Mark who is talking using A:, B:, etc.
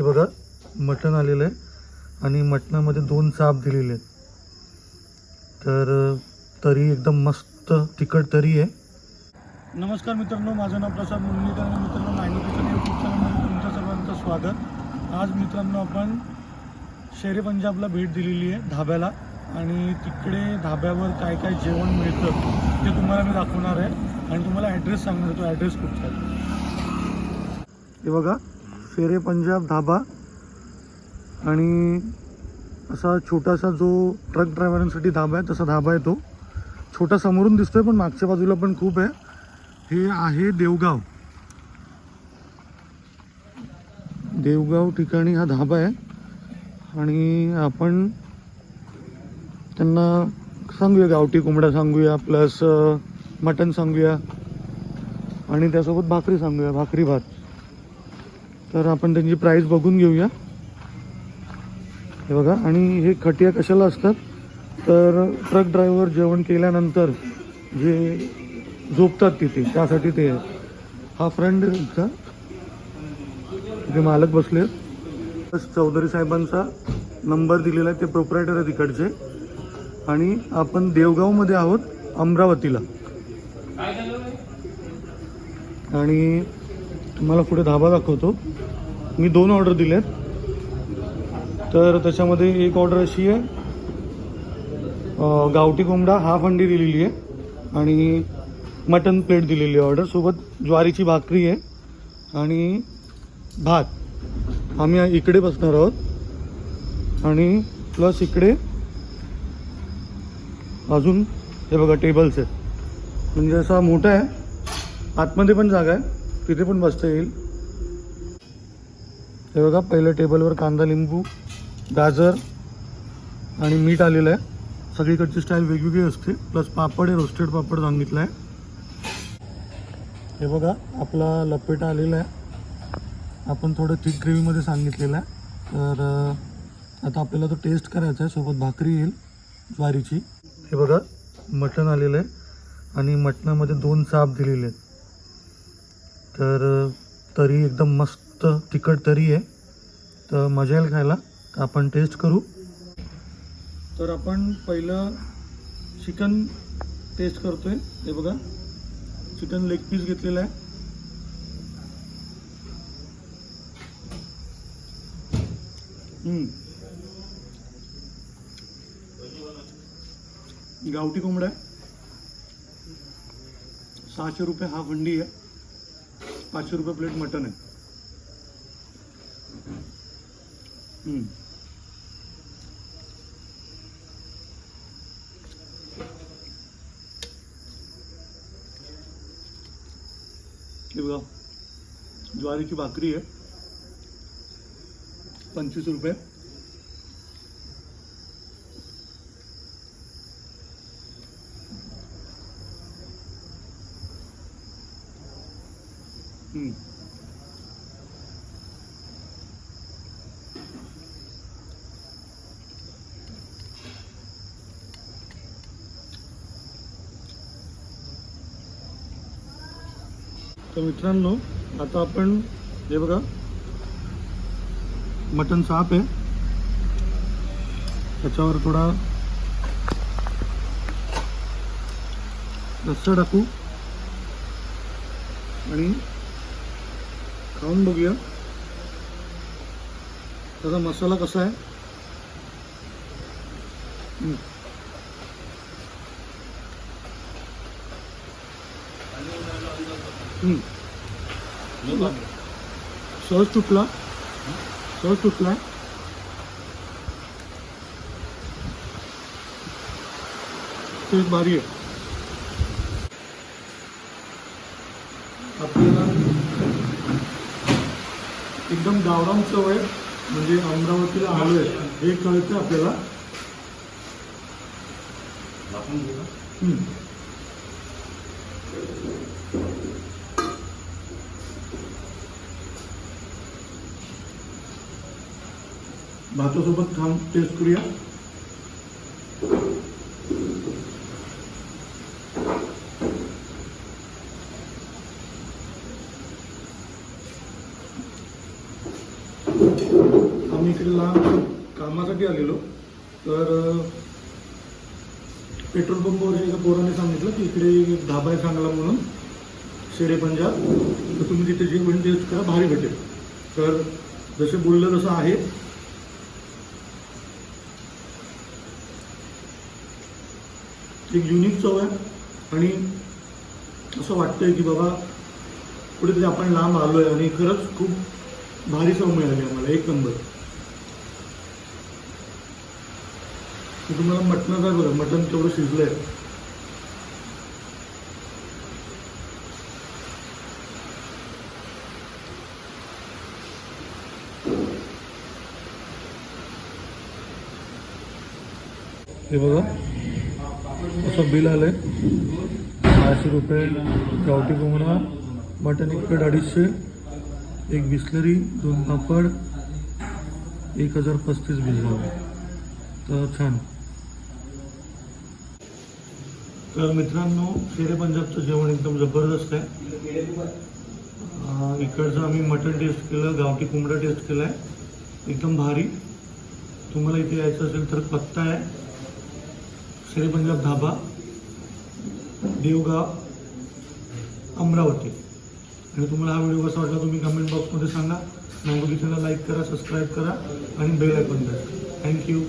A: हे बघा मटण आलेलं आहे. आणि मटणामध्ये दोन चाप दिलेले आहेत. तर तरी एकदम मस्त तिखट तरी आहे. नमस्कार मित्रांनो माझं नाव प्रसाद मुंडलीकर आणि मित्रांनो माहिती यूट्यूब चॅनलमध्ये म्हणजे तुमच्या सर्वांचं स्वागत. आज मित्रांनो आपण शेरे पंजाबला भेट दिलेली आहे धाब्याला. आणि तिकडे धाब्यावर काय काय जेवण मिळतं ते तुम्हाला मी दाखवणार आहे. आणि तुम्हाला ॲड्रेस सांगणार तो ॲड्रेस कुठचा आहे. हे बघा शेरे पंजाब धाबा आणि असा छोटासा जो ट्रक ड्रायव्हरांसाठी धाबा आहे तसा धाबा आहे तो. छोटा समोरून दिसतोय पण मागच्या बाजूला पण खूप आहे. हे आहे देवगाव. देवगाव ठिकाणी हा धाबा आहे. आणि आपण त्यांना सांगूया गावठी कोंबडा सांगूया प्लस मटण सांगूया. आणि त्यासोबत भाकरी सांगूया भाकरी भात. तर आपण त्यांची प्राईस बघून घेऊया. हे बघा आणि हे खटिया कशाला असतात? तर ट्रक ड्रायव्हर जेवण केल्यानंतर जे झोपतात तिथे त्यासाठी ते आहे. हा फ्रंट आहे तुमचा. तिथे मालक बसले चौधरी साहेबांचा नंबर दिलेला आहे ते प्रोपरायटर आहे तिकडचे आणि आपण देवगावमध्ये आहोत अमरावतीला. आणि तुम्हाला पुढे धाबा दाखवतो. मी दोन ऑर्डर दिल्यात तर त्याच्यामध्ये एक ऑर्डर अशी आहे. गावठी कोंबडा हाफ अंडी दिलेली आहे. आणि मटन प्लेट दिलेली आहे ऑर्डर सोबत ज्वारीची भाकरी आहे. आणि भात. आम्ही इकडे बसणार आहोत. आणि प्लस इकडे अजून हे बघा टेबल्स आहेत. म्हणजे असा मोठा आहे. आतमध्ये पण जागा आहे. तिथे पण बसता येईल. हे बघा पहिल्या टेबलवर कांदा लिंबू गाजर आणि मीठ आलेलं आहे. सगळीकडची स्टाईल वेगवेगळी असते. प्लस पापड आहे रोस्टेड पापड सांगितलं आहे हे बघा आपला लपेटा आलेला आहे. आपण थोडं थिक ग्रेव्हीमध्ये सांगितलेलं आहे. तर आता आपल्याला तो टेस्ट करायचा आहे. सोबत भाकरी येईल ज्वारीची. हे बघा मटण आलेलं आहे. आणि मटणामध्ये दोन साप दिलेले आहेत. तर तरी एकदम मस्त तिखट तरी आहे. तर मजा येईल खायला. तर आपण टेस्ट करू. तर आपण पहिलं चिकन टेस्ट करतोय. हे बघा. चिकन लेग पीस घेतलेला आहे. गावठी कोंबडा. आहे सहाशे रुपये हा हंडी आहे. पाचशे रुपये प्लेट मटन है ज्वारी की ज्वारीची भाकरी पंचवीस रुपये. तर मित्रांनो आता आपण हे बघा मटन साप आहे. त्याच्यावर थोडा रस्सा टाकू. आणि खाऊन बघूया. त्याचा मसाला कसा आहे? हम्म. हम्म. सहज तुटला. सहज तुटला. भारी आहे. आपल्याला एकदम गावरान चव आहे. म्हणजे अमरावतीला आलो आहे. हे कळतं आपल्याला. भातासोबत खाऊन टेस्ट करूया. आम्ही इकडे लांब कामासाठी आलेलो. तर पेट्रोल पंपावर एका पोराने सांगितलं की इकडे धाबा आहे चांगला म्हणून शेरे पंजाब. तर तुम्ही तिथे जेवण टेस्ट करा भारी भेटेल. तर जसे बोललं तसं आहे. एक युनिक चव आहे. आणि असं वाटतंय की बाबा कुठेतरी आपण लांब आलोय आणि खरंच खूप भारी चव मिळाली आम्हाला. एक नंबर. मी तुम्हाला मटणाचं काय बघा मटण तेवढं शिजलंय. हे बघा असं बिल आलंय. सहाशे रुपये गावठी कोंबडा मटन एक प्लेट अडीचशे एक बिस्लरी दोन पापड एक हजार पस्तीस बिल. झालं तर छान. तर मित्रांनो शेरे पंजाबचं जेवण एकदम जबरदस्त आहे. इकडचं आम्ही मटन टेस्ट केलं गावठी कोंबडा टेस्ट केला आहे एकदम भारी. तुम्हाला इथे यायचं असेल तर पत्ता आहे. शेरे पंजाब धाबा देवगाव अमरावती. आणि तुम्हाला हा व्हिडिओ कसा वाटला तुम्ही कमेंट बॉक्समध्ये सांगा. मॅंगो किचनला लाईक करा सबस्क्राईब करा आणि बेल ऐकून द्या. थँक्यू